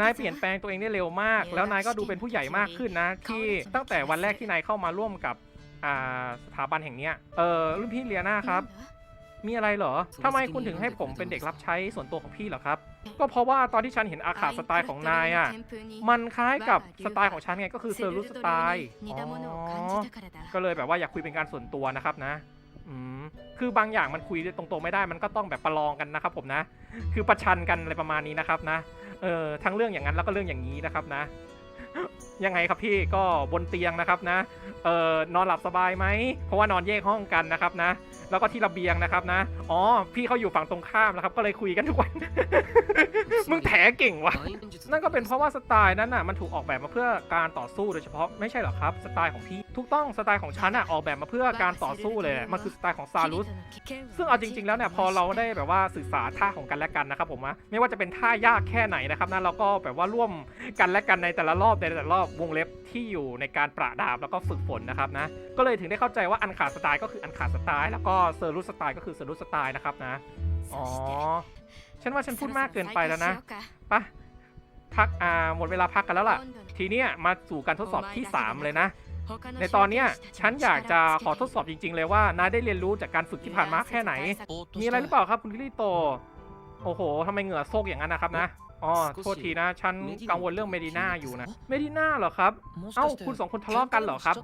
นายเปลี่ยนแปลงตัวเองได้เร็วมาก แล้วนายก็ดูเป็นผู้ใหญ่มากขึ้นนะ ที่ตั้งแต่วันแรกที่นายเข้ามาร่วมกับอ่าสถาบันแห่งเนี้ยเออรุ่นพี่เลียนาครับ มีอะไรเหรอทำไมคุณถึงให้ผมเป็นเด็กรับใช้ส่วนตัวของพี่เหรอครับ ก็เพราะว่าตอนที่ฉันเห็นอาขาสไตล์ของนายอะ มันคล้ายกับสไตล์ของฉันไงก็คือเซอร์รุสสไตล์อ๋อก็เลยแบบว่าอยากคุยเป็นการส่วนตัวนะครับนะอืมคือบางอย่างมันคุยตรงๆไม่ได้ มันก็ต้องแบบประลองกันนะครับผมนะ คือประชันกันอะไรประมาณนี้นะครับนะ เออทั้งเรื่องอย่างนั้นแล้วก็เรื่องอย่างนี้นะครับนะ ยังไงครับพี่ก็บนเตียงนะครับนะเออนอนหลับสบายไหมเพราะว่านอนแยกห้องกันนะครับนะ แล้วก็ที่ระเบียงนะครับนะ อ๋อ พี่เขาอยู่ฝั่งตรงข้ามนะครับ ก็เลยคุยกันทุกวัน มึงแถเก่งวะนั่นก็เป็นเพราะว่าสไตล์นั้นน่ะมันถูกออกแบบมาเพื่อการต่อสู้โดยเฉพาะไม่ใช่หรอครับสไตล์ของพี่ถูกต้องสไตล์ของฉันอะออกแบบมาเพื่อการต่อสู้เลยมันคือสไตล์ของซารุสซึ่งเอาจริง ๆ แล้วเนี่ยพอเราได้แบบว่าศึกษาท่าของกันและกันนะครับผมนะไม่ว่าจะเป็นท่ายากแค่ไหนนะครับนะเราก็แบบว่าร่วมกันและกันในแต่ละรอบในแต่ละรอบวงเล็บที่อยู่ในการประดาบแล้วก็ฝึกฝนนะครับนะ ก็เลยถึงได้เข้าใจว่าอันขาดสไตล์ก็คืออันขาดสไตล์แล้วก็เซอร์รุสสไตล์ก็คือเซอร์รุสสไตล์นะครับนะ อ๋อ ฉันว่าฉันพูดมากเกินไปแล้วนะปะพักอ่าหมดเวลาพักกันแล้วล่ะ ทีเนี้ยมาสู่การทดสอบที่ 3 เลยนะ ในตอนเนี้ยฉันอยากจะขอทดสอบจริง ๆ เลยว่านายได้เรียนรู้จากการฝึกที่ผ่านมาแค่ไหน มีอะไรหรือเปล่าครับคุณคิริโต โอ้โหทำไมเหงื่อโซกอย่างนั้นนะครับนะ อ๋อโทษทีนะ ฉันกังวลเรื่องเมดิน่าอยู่นะ เมดิน่าเหรอครับ เอ้า คุณสองคนทะเลาะกันเหรอครับ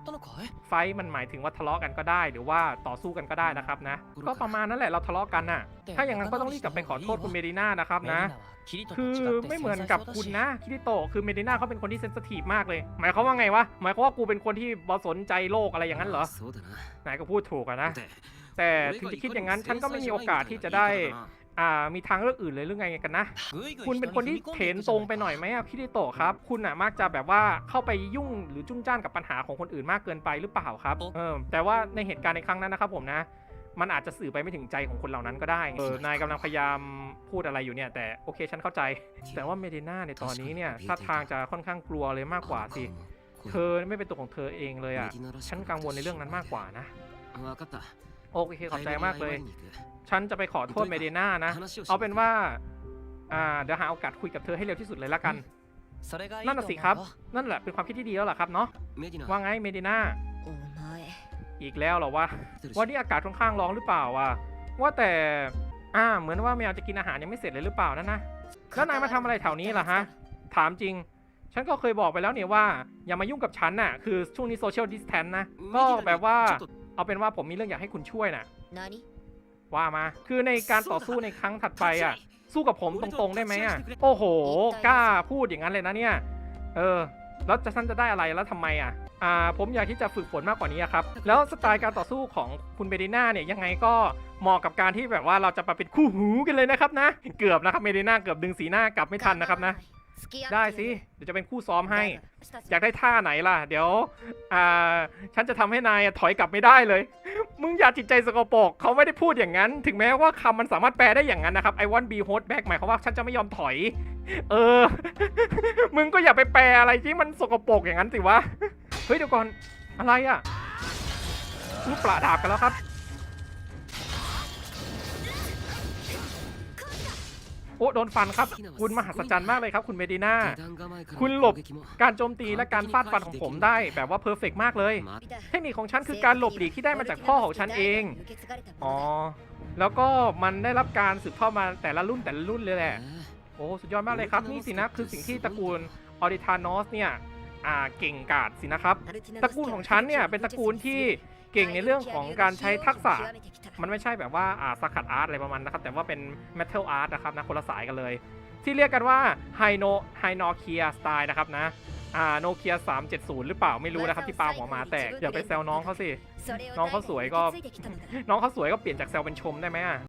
ไฟท์มันหมายถึงว่าทะเลาะกันก็ได้ หรือว่าต่อสู้กันก็ได้นะครับนะ ก็ประมาณนั้นแหละเราทะเลาะกันน่ะ ถ้าอย่างนั้นก็ต้องรีบกลับไปขอโทษคุณเมดิน่านะครับนะ คือไม่เหมือนกับคุณนะ คิริโตะ คือเมดิน่าเขาเป็นคนที่เซนสทีฟมากเลย หมายความว่าไงวะ หมายความว่ากูเป็นคนที่บอสนใจโลกอะไรอย่างนั้นเหรอนายก็พูดถูกอะนะ แต่ถึงจะคิดอย่างนั้น ฉันก็ไม่มีโอกาสที่จะได้ อ่ามีทางเลือกอื่นเลยหรือไงกันนะ คุณเป็นคนที่เถนตรงไปหน่อยไหมอะคิริโตะครับ คุณอะมักจะแบบว่าเข้าไปยุ่งหรือจุ้นจ้านกับปัญหาของคนอื่นมากเกินไปหรือเปล่าครับเออแต่ว่าในเหตุการณ์ในครั้งนั้นนะครับผมนะ มันอาจจะสื่อไปไม่ถึงใจของคนเหล่านั้นก็ได้เออนายกำลังพยายามพูดอะไรอยู่เนี่ย แต่โอเคฉันเข้าใจ แต่ว่าเมดิน่าในตอนนี้เนี่ยท่าทางจะค่อนข้างกลัวเลยมากกว่าสิเธอไม่เป็นตัวของเธอเองเลยอะฉันกังวลในเรื่องนั้นมากกว่านะ โอเคขอบใจมากเลย ฉันจะไปขอโทษเมดิน่านะ เอาเป็นว่า อ่า เดี๋ยวหาโอกาสคุยกับเธอให้เร็วที่สุดเลยละกัน นั่นน่ะสิครับ นั่นแหละเป็นความคิดที่ดีแล้วล่ะครับเนาะ ว่าไงเมดิน่า อีกแล้วเหรอวะ วันนี้อากาศค่อนข้างร้อนหรือเปล่าวะ ว่าแต่ อ่า เหมือนว่าแมวจะกินอาหารยังไม่เสร็จเลยหรือเปล่านั่นนะ แล้วนายมาทำอะไรแถวนี้ล่ะฮะ ถามจริงฉันก็เคยบอกไปแล้วเนี่ยว่า อย่ามายุ่งกับฉันน่ะ คือช่วงนี้โซเชียลดิสแทนนะ ก็แบบว่า เอาเป็นว่าผมมีเรื่องอยากให้คุณช่วยน่ะว่ามา คือในการต่อสู้ในครั้งถัดไปอะ สู้กับผมตรงๆได้ไหมอะ โอ้โห กล้าพูดอย่างนั้นเลยนะเนี่ย เออ แล้วจะท่านจะได้อะไรแล้วทำไมอะ อ่า ผมอยากที่จะฝึกฝนมากกว่านี้อะครับ แล้วสไตล์การต่อสู้ของคุณเบดิน่าเนี่ยยังไงก็เหมาะกับการที่แบบว่าเราจะมาเป็นคู่หูกันเลยนะครับนะ เกือบนะครับเมดิน่าเกือบดึงสีหน้ากลับไม่ทันนะครับนะ ได้สิ เดี๋ยวจะเป็นคู่ซ้อมให้ อยากได้ท่าไหนล่ะ เดี๋ยว อ่า ฉันจะทำให้นายอะถอยกลับไม่ได้เลย มึงอย่าจิตใจสกปรกเขาไม่ได้พูดอย่างนั้น ถึงแม้ว่าคำมันสามารถแปลได้อย่างนั้นนะครับ I want be hold back หมายความว่าฉันจะไม่ยอมถอย เออ มึงก็อย่าไปแปลอะไรที่มันสกปรกอย่างนั้นสิวะ เฮ้ยเดี๋ยวก่อน อะไรอะลูกปลาดาบกันแล้วครับ โอ้โดนฟันครับ คุณมหัศจรรย์มากเลยครับ คุณเมดิน่า คุณหลบการโจมตีและการฟาดฟันของผมได้แบบว่าเพอร์เฟกมากเลย เทคนิคของฉันคือการหลบหลีกที่ได้มาจากพ่อของฉันเอง อ๋อ แล้วก็มันได้รับการสืบทอดมาแต่ละรุ่นแต่ละรุ่นเลยแหละ โอ้สุดยอดมากเลยครับ นี่สินะคือสิ่งที่ตระกูลออริทานอสเนี่ยอ่าเก่งกาจสินะครับ ตระกูลของฉันเนี่ยเป็นตระกูลที่ เก่งในเรื่องของการใช้ทักษะ มันไม่ใช่แบบว่าอ่าสกัดอาร์ตอะไรประมาณนะครับ แต่ว่าเป็นเมทัลอาร์ตนะครับนะคนละสายกันเลย ที่เรียกกันว่าไฮโนไฮนอเคียสไตล์นะครับนะอ่าโนเคีย370 หรือเปล่าไม่รู้นะครับที่ปาหัวหมาแตกอย่าไปแซวน้องเขาสิ น้องเขาสวยก็ น้องเขาสวยก็เปลี่ยนจากแซวเป็นชมได้ไหมอะ